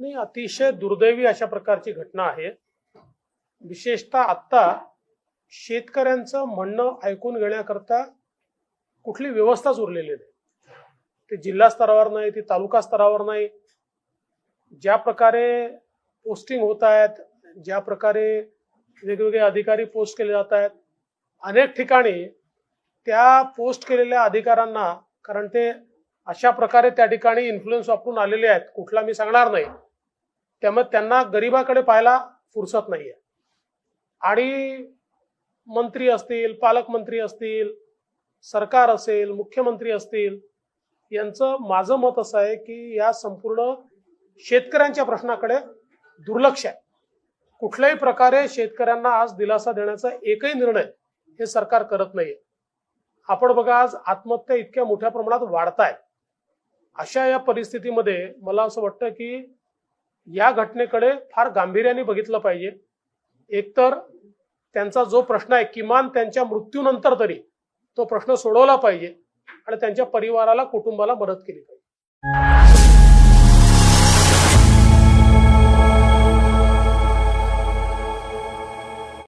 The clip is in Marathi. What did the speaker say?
नाही अतिशय दुर्दैवी अशा प्रकारची घटना आहे. विशेषतः आत्ता शेतकऱ्यांचं म्हणणं ऐकून घेण्याकरता कुठली व्यवस्थाच उरलेली नाही. ते जिल्हा स्तरावर नाही ती तालुका स्तरावर नाही. ज्या प्रकारे पोस्टिंग होत आहेत ज्या प्रकारे वेगवेगळे अधिकारी पोस्ट केले जात आहेत अनेक ठिकाणी त्या पोस्ट केलेल्या अधिकाऱ्यांना कारण ते अशा प्रकारे त्या ठिकाणी इन्फ्लुएन्स वापरून आलेले आहेत. कुठला मी सांगणार नाही. त्यामुळे त्यांना गरिबाकडे पाहायला फुरसत नाहीये. आणि मंत्री असतील पालकमंत्री असतील सरकार असेल मुख्यमंत्री असतील यांचं माझं मत असं आहे की या संपूर्ण शेतकऱ्यांच्या प्रश्नाकडे दुर्लक्ष आहे. कुठल्याही प्रकारे शेतकऱ्यांना आज दिलासा देण्याचा एकही निर्णय हे सरकार करत नाहीये. आपण बघा आज आत्महत्या इतक्या मोठ्या प्रमाणात वाढत आहेत अशा या परिस्थितीमध्ये मला असं वाटतं की या घटनेकडे फार गांभीर्याने बघितलं पाहिजे. एकतर त्यांचा जो प्रश्न आहे किमान त्यांच्या मृत्यूनंतर तरी तो प्रश्न सोडवला पाहिजे आणि त्यांच्या परिवाराला कुटुंबाला मदत केली पाहिजे.